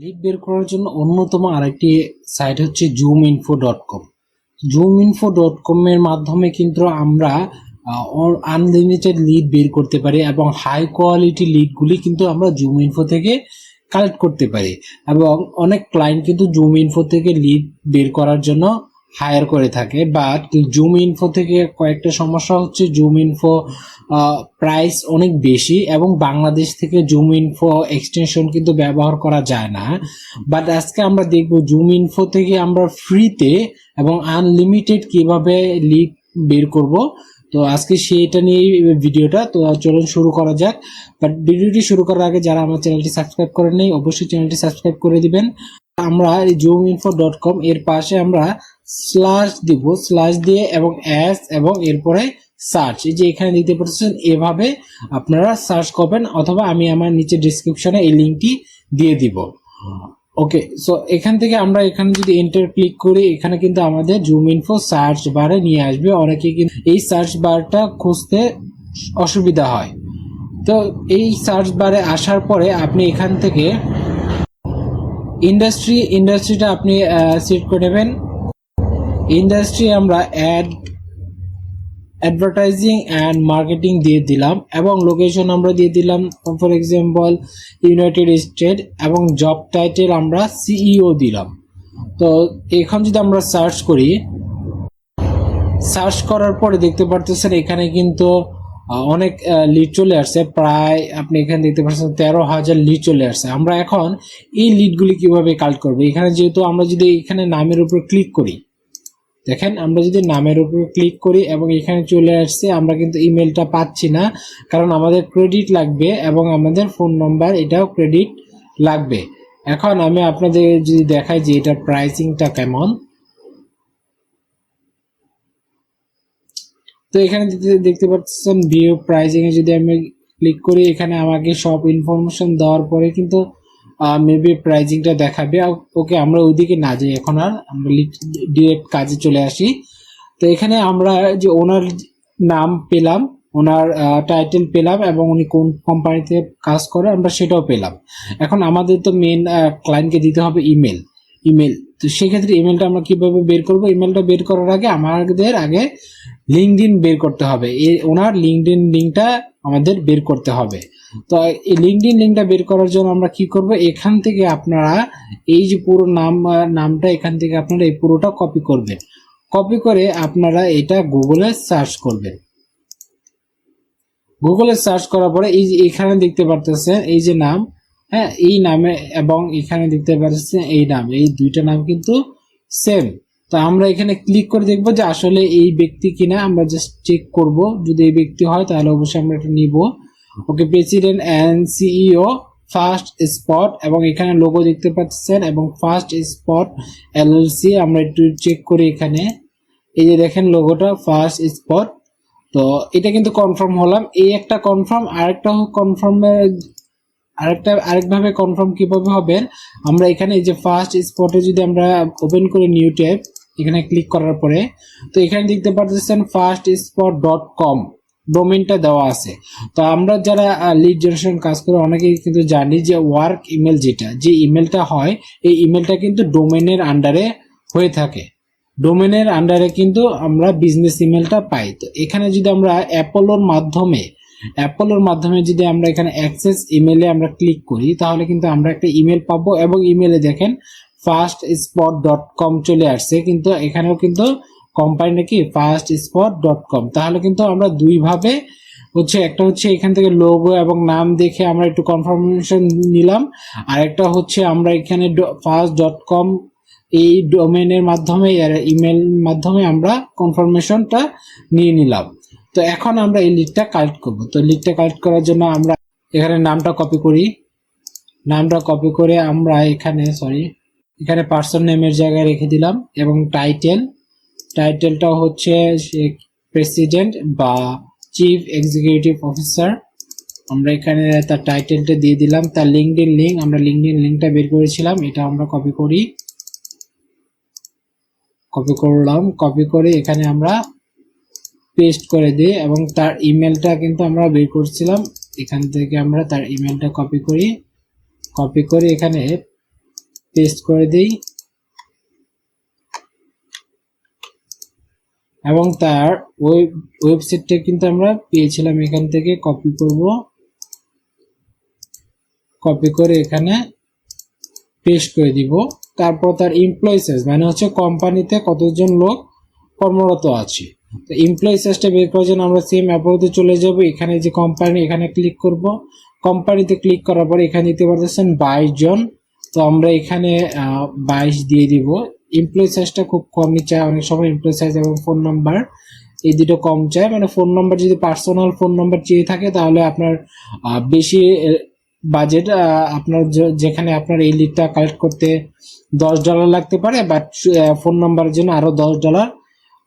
Lead বের করার জন্য অন্যতম আরেকটি সাইট হচ্ছে ZoomInfo dot com ZoomInfo dot কমের মাধ্যমে কিন্তু আমরা আনলিমিটেড লিড বের করতে পারি এবং হাই কোয়ালিটি লিডগুলি কিন্তু আমরা জুম ইনফো থেকে কালেক্ট করতে পারি। এবং অনেক ক্লায়েন্ট কিন্তু জুম ইনফো থেকে লিড বের করার জন্য হায়ার করে থাকে বাট জুম ইনফো থেকে কয়েকটা সমস্যা হচ্ছে জুম ইনফো প্রাইস অনেক বেশি এবং বাংলাদেশ থেকে জুম ইনফো এক্সটেনশন কিন্তু ব্যবহার করা যায় না। বাট আজকে আমরা দেখব জুম ইনফো থেকে আমরা ফ্রিতে এবং আনলিমিটেড কীভাবে লিড বের করব। তো আজকে সেইটা নিয়েই ভিডিওটা, তো চলুন শুরু করা যাক। বাট ভিডিওটি শুরু করার আগে যারা আমার চ্যানেলটি সাবস্ক্রাইব করেন নাই অবশ্যই চ্যানেলটি সাবস্ক্রাইব করে দিবেন। আমরা জুম ইনফো ডট কম এর পাশে আমরা স্ল্যাশ দিব স্ল্যাশ দিয়ে এবং অ্যাস এবং এরপরে সার্চ এই যে এখানে দিতে পারছেন এভাবে আপনারা সার্চ করবেন অথবা আমি আমার নিচে ডিসক্রিপশনে এই লিঙ্কটি দিয়ে দিব। ওকে সো এখান থেকে আমরা এখানে যদি এন্টার ক্লিক করি, এখানে কিন্তু আমাদের জুম ইনফো সার্চ বারে নিয়ে আসবে। অনেকে কিন্তু এই সার্চ বারটা খুঁজতে অসুবিধা হয়। তো এই সার্চ বারে আসার পরে আপনি এখান থেকে ইন্ডাস্ট্রি ইন্ডাস্ট্রিটা আপনি সিট করে নেবেন। ইন্ডাস্ট্রি আমরা অ্যাড অ্যাডভার্টাইজিং অ্যান্ড মার্কেটিং দিয়ে দিলাম এবং লোকেশন আমরা দিয়ে দিলাম ফর এক্সাম্পল ইউনাইটেড স্টেট এবং জব টাইটেল আমরা সিইও দিলাম। তো এখন যদি আমরা সার্চ করি সার্চ করার পরে দেখতে পারতেছেন এখানে কিন্তু অনেক লিড চলে আসছে। প্রায় আপনি এখানে দেখতে পাচ্ছেন তেরো হাজার লিড চলে আসছে। আমরা এখন এই লিডগুলি কীভাবে কালেক্ট করব? এখানে যেহেতু আমরা যদি এখানে নামের উপর ক্লিক করি দেখেন, আমরা যদি নামের উপর ক্লিক করি এবং এখানে চলে আসছে, আমরা কিন্তু ইমেলটা পাচ্ছি না, কারণ আমাদের ক্রেডিট লাগবে এবং আমাদের ফোন নাম্বার এটাও ক্রেডিট লাগবে। এখন আমি আপনাদের যদি দেখাই যে এটার প্রাইসিংটা কেমন। তো এখানে দেখতে- পাচ্ছেন ভিউ প্রাইসিং এ যদি আমি ক্লিক করি, এখানে আমাকে সব ইনফরমেশন দেওয়ার পরে কিন্তু মেবি প্রাইজিংটা দেখাবে। ওকে আমরা ওইদিকে না যাই, এখন আর আমরা ডিরেক্ট কাজে চলে আসি। তো এখানে আমরা যে ওনার নাম পেলাম, ওনার টাইটেল পেলাম এবং উনি কোন কোম্পানিতে কাজ করে, আমরা সেটাও পেলাম। এখন আমাদের তো মেন ক্লায়েন্টকে দিতে হবে ইমেল ইমেল তো সেক্ষেত্রে ইমেলটা আমরা কীভাবে বের করব? ইমেলটা বের করার আগে আমাদের আগে লিঙ্কডিন বের করতে হবে। এই ওনার লিঙ্কডিন লিঙ্কটা আমাদের বের করতে হবে। তো এই লিঙ্কডিন লিঙ্কটা বের করার জন্য আমরা কি করব? এখান থেকে আপনারা এই যে পুরো নাম, নামটা এখান থেকে আপনারা এই পুরোটা কপি করবেন। কপি করে আপনারা এটা গুগলে সার্চ করবেন। গুগলে সার্চ করার পরে এই যে এখানে দেখতে পারতেছেন এই যে নাম। হ্যাঁ এই নামে এবং এখানে দেখতে পাচ্ছেন এই নাম। এই দুইটা নাম কিন্তু সেম তো আমরা এখানে ক্লিক করে দেখব যে আসলে এই ব্যক্তি কিনা। আমরা জাস্ট চেক করব। যদি এই ব্যক্তি হয় তাহলে অবশ্যই আমরা এটা নিব। Okay president and CEO first spot এবং এখানে লোগো দেখতে পাচ্ছেন, এবং ফার্স্ট স্পট এলএলসি আমরা একটু চেক করি এখানে। এই যে দেখেন লোগোটা ফার্স্ট স্পট তো এটা কিন্তু কনফার্ম হলাম। এই একটা কনফার্ম আরেকটা কনফার্মের আরেকটা, আরেকভাবে কনফার্ম কীভাবে হবে? আমরা এখানে এই যে ফার্স্ট স্পটে যদি আমরা ওপেন করি নিউ ট্যাব এখানে ক্লিক করার পরে, তো এখানে দেখতে পাচ্ছেন ফার্স্ট স্পট ডট কম ডোমেনটা দেওয়া আছে। তো আমরা যারা লিড জেনারেশন কাজ করে, অনেকেই কিন্তু জানি যে ওয়ার্ক ইমেল যেটা, যে ইমেলটা হয়, এই ইমেলটা কিন্তু ডোমেনের আন্ডারে হয়ে থাকে। ডোমেনের আন্ডারে কিন্তু আমরা বিজনেস ইমেলটা পাই। তো এখানে যদি আমরা অ্যাপোলোর মাধ্যমে অ্যাপোলোর মাধ্যমে যদি আমরা এখানে অ্যাক্সেস ইমেলে আমরা ক্লিক করি, তাহলে কিন্তু আমরা একটা ইমেল পাবো এবং ইমেলে দেখেন ফার্স্ট স্পট ডট কম চলে আসছে। কিন্তু এখানেও কিন্তু কোম্পানি নাকি ফার্স্ট স্পট ডট কম তাহলে কিন্তু আমরা দুইভাবে হচ্ছে, একটা হচ্ছে এখান থেকে লোগো এবং নাম দেখে আমরা একটু কনফার্মেশন নিলাম আর একটা হচ্ছে আমরা এখানে ফার্স্ট ডট কম এই ডোমেনের মাধ্যমে ইমেল মাধ্যমে আমরা কনফার্মেশনটা নিয়ে নিলাম। তো এখন আমরা এই লিডটা কালেক্ট করব। তো লিডটা কালেক্ট করার জন্য আমরা এখানে নামটা কপি করি। নামটা কপি করে আমরা এখানে সরি এখানে পার্সন নেমের জায়গায় রেখে দিলাম এবং টাইটেল টাইটেলটা হচ্ছে প্রেসিডেন্ট বা চিফ এক্সিকিউটিভ অফিসার আমরা এখানে তার টাইটেলটা দিয়ে দিলাম, তার লিঙ্কডিন লিঙ্ক আমরা লিঙ্কডিন লিঙ্কটা বের করেছিলাম, এটা আমরা কপি করি। কপি করলাম কপি করে এখানে আমরা পেস্ট করে দিই এবং তার ইমেলটা কিন্তু আমরা বের করছিলাম। এখান থেকে আমরা তার ইমেলটা কপি করি। কপি করে এখানে পেস্ট করে দিই। এবং তার ওয়েব ওয়েবসাইটটা কিন্তু আমরা পেয়েছিলাম এখান থেকে কপি করব। কপি করে এখানে পেস্ট করে দিব। তারপর তার এমপ্লয়িসেস মানে হচ্ছে কোম্পানিতে কতজন লোক কর্মরত আছে। তো এমপ্লয়িসেসটা বের করার জন্য আমরা সেম অ্যাপোতে চলে যাব। এখানে যে কোম্পানি এখানে ক্লিক করব। কোম্পানিতে ক্লিক করার পর এখানে দিতে পারতেছেন বাইশ জন। তো আমরা এখানে বাইশ দিয়ে দিব। এমপ্লয়ি সাইজটা খুব কমই চায়, অনেক সময় এমপ্লয়ি সাইজ এবং ফোন নাম্বার এই দুটো কম চায়। মানে ফোন নাম্বার যদি পার্সোনাল ফোন নাম্বার চেয়ে থাকে, তাহলে আপনার বেশি বাজেট আপনার যেখানে আপনার এই লিডটা কালেক্ট করতে দশ ডলার লাগতে পারে বাট ফোন নাম্বারের জন্য আরও দশ ডলার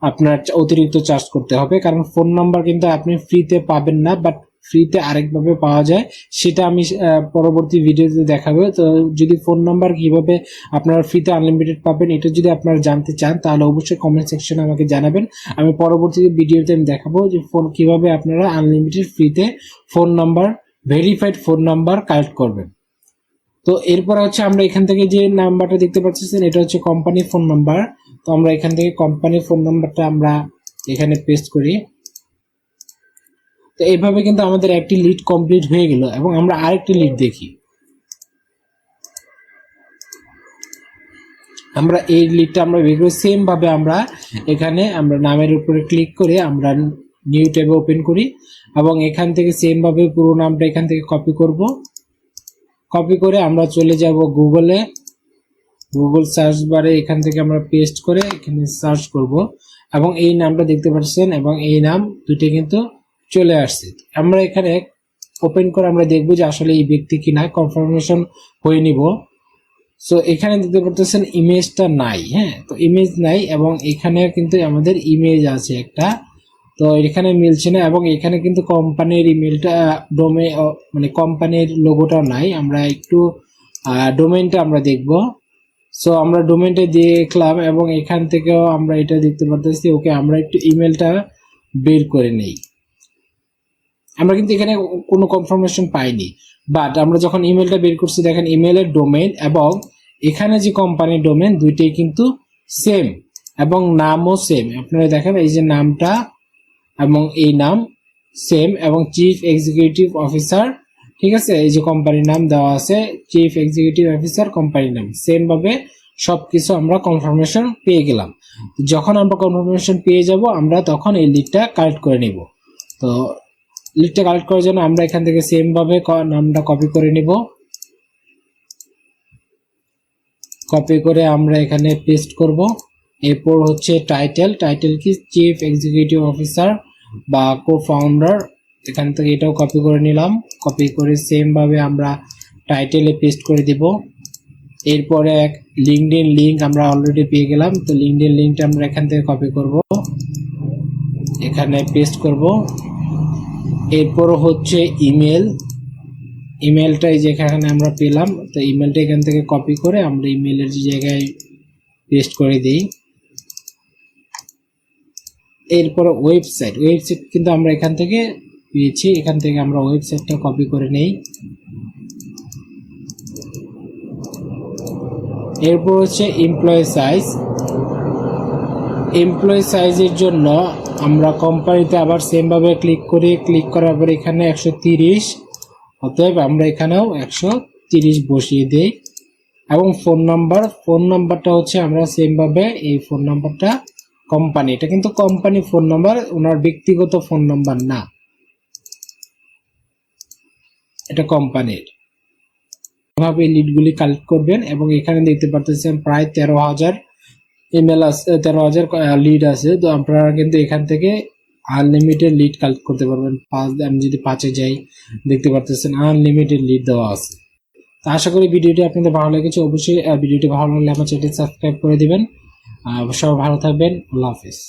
আপনার অতিরিক্ত চার্জ করতে হবে। কারণ ফোন নাম্বার কিন্তু আপনি ফ্রিতে পাবেন না বাট ফ্রিতে আরেকভাবে পাওয়া যায়। সেটা আমি পরবর্তী ভিডিওতে দেখাবো। তো যদি ফোন নাম্বার কীভাবে আপনারা ফ্রিতে আনলিমিটেড পাবেন, এটা যদি আপনারা জানতে চান, তাহলে অবশ্যই কমেন্ট সেকশনে আমাকে জানাবেন। আমি পরবর্তী ভিডিওতে আমি দেখাবো যে ফোন কীভাবে আপনারা আনলিমিটেড ফ্রিতে phone number verified phone number collect করবেন। তো এরপর হচ্ছে আমরা এখান থেকে যে নাম্বারটা দেখতে পাচ্ছেন, এটা হচ্ছে কোম্পানির ফোন নাম্বার তো আমরা এখান থেকে কোম্পানির ফোন নাম্বারটা আমরা এখানে পেস্ট করি। তো এইভাবে কিন্তু আমাদের একটি লিড কমপ্লিট হয়ে গেল এবং আমরা আরেকটি লিড দেখি। আমরা এই লিডটা আমরা বের করি সেম ভাবে আমরা এখানে আমরা নামের উপরে ক্লিক করে আমরা নিউ ট্যাবে ওপেন করি এবং এখান থেকে সেম ভাবে পুরো নামটা এখান থেকে কপি করব। কপি করে আমরা চলে যাব গুগলে গুগল সার্চ বারে এখান থেকে আমরা পেস্ট করে এখানে সার্চ করব এবং এই নামটা দেখতে পাচ্ছেন এবং এই নাম দুটো কিন্তু চলে আসছে। আমরা এখানে ওপেন করে আমরা দেখব যে আসলে এই ব্যক্তি কিনা কনফার্মেশন হয়ে নিব। সো এখানে দেখতে পারতেছেন ইমেজটা নাই হ্যাঁ? তো ইমেজ নাই এবং এখানে কিন্তু আমাদের ইমেজ আছে একটা। তো এখানে মিলছে না এবং এখানে কিন্তু কোম্পানির ইমেলটা ডোমে মানে কোম্পানির লোগোটা নাই। আমরা একটু ডোমেনটা আমরা দেখব। সো আমরা ডোমেনটা দেখলাম এবং এখান থেকেও আমরা এটা দেখতে পারতেছি। ওকে, আমরা একটু ইমেলটা বের করে নেই। আমরা কিন্তু এখানে কোনো কনফার্মেশন পাইনি। বাট আমরা যখন ইমেলটা বের করছি, দেখেন ইমেলের ডোমেন এবং এখানে যে কোম্পানির ডোমেন দুইটাই কিন্তু সেম এবং নামও সেম আপনারা দেখেন এই যে নামটা এবং এই নাম সেম এবং চিফ এক্সিকিউটিভ অফিসার ঠিক আছে? এই যে কোম্পানির নাম দেওয়া আছে চিফ এক্সিকিউটিভ অফিসার কোম্পানির নাম। সেম ভাবে সবকিছু আমরা কনফার্মেশন পেয়ে গেলাম। যখন আমরা কনফার্মেশন পেয়ে যাব, আমরা তখন এই লিডটা কালেক্ট করে নিব। তো লিডটা কালেক্ট করার জন্য আমরা এখান থেকে সেম ভাবে ক- নামটা কপি করে নিব। কপি করে আমরা এখানে পেস্ট করব। এরপর হচ্ছে টাইটেল টাইটেল কি? চিফ এক্সিকিউটিভ অফিসার বা কো ফাউন্ডার এখান থেকে এটাও কপি করে নিলাম। কপি করে সেম ভাবে আমরা টাইটেলে পেস্ট করে দিব। এরপরে এক লিঙ্কডিন লিংক আমরা অলরেডি পেয়ে গেলাম। তো লিঙ্কডিন লিঙ্কটা আমরা এখান থেকে কপি করব। এখানে পেস্ট করব। এরপর হচ্ছে ইমেল ইমেলটাই যেখানে আমরা পেলাম, তো ইমেলটা এখান থেকে কপি করে আমরা ইমেলের যে জায়গায় পেস্ট করে দিই। এরপর ওয়েবসাইট ওয়েবসাইট কিন্তু আমরা এখান থেকে পেয়েছি, এখান থেকে আমরা ওয়েবসাইটটা কপি করে নেই। এরপর হচ্ছে এমপ্লয়ি সাইজ এমপ্লয়ি সাইজের জন্য আমরা কোম্পানিতে আবার সেমভাবে ক্লিক করি। ক্লিক করার পর এখানে একশো তিরিশ। অতএব আমরা এখানেও একশো তিরিশ বসিয়ে দিই। এবং ফোন নাম্বার ফোন নাম্বারটা হচ্ছে আমরা সেমভাবে এই ফোন নাম্বারটা কোম্পানি এটা কিন্তু কোম্পানি ফোন নাম্বার ওনার ব্যক্তিগত ফোন নাম্বার না। এটা কোম্পানির এভাবে লিডগুলি কালেক্ট করবেন এবং এখানে দেখতে পারতেছেন প্রায় তেরো হাজার ইমেল আছে তেরো হাজার লিড আছে, তো আপনারা কিন্তু এখান থেকে আনলিমিটেড লিড কালেক্ট করতে পারবেন। পাঁচ, আমি যদি পাঁচে যাই, দেখতে পারতেছেন আনলিমিটেড লিড দেওয়া আছে। তো আশা করি ভিডিওটি আপনাদের ভালো লেগেছে। অবশ্যই ভিডিওটি ভালো লাগলে আমার চ্যানেলটি সাবস্ক্রাইব করে দিবেন। সবাই ভালো থাকবেন। আল্লাহ হাফিজ।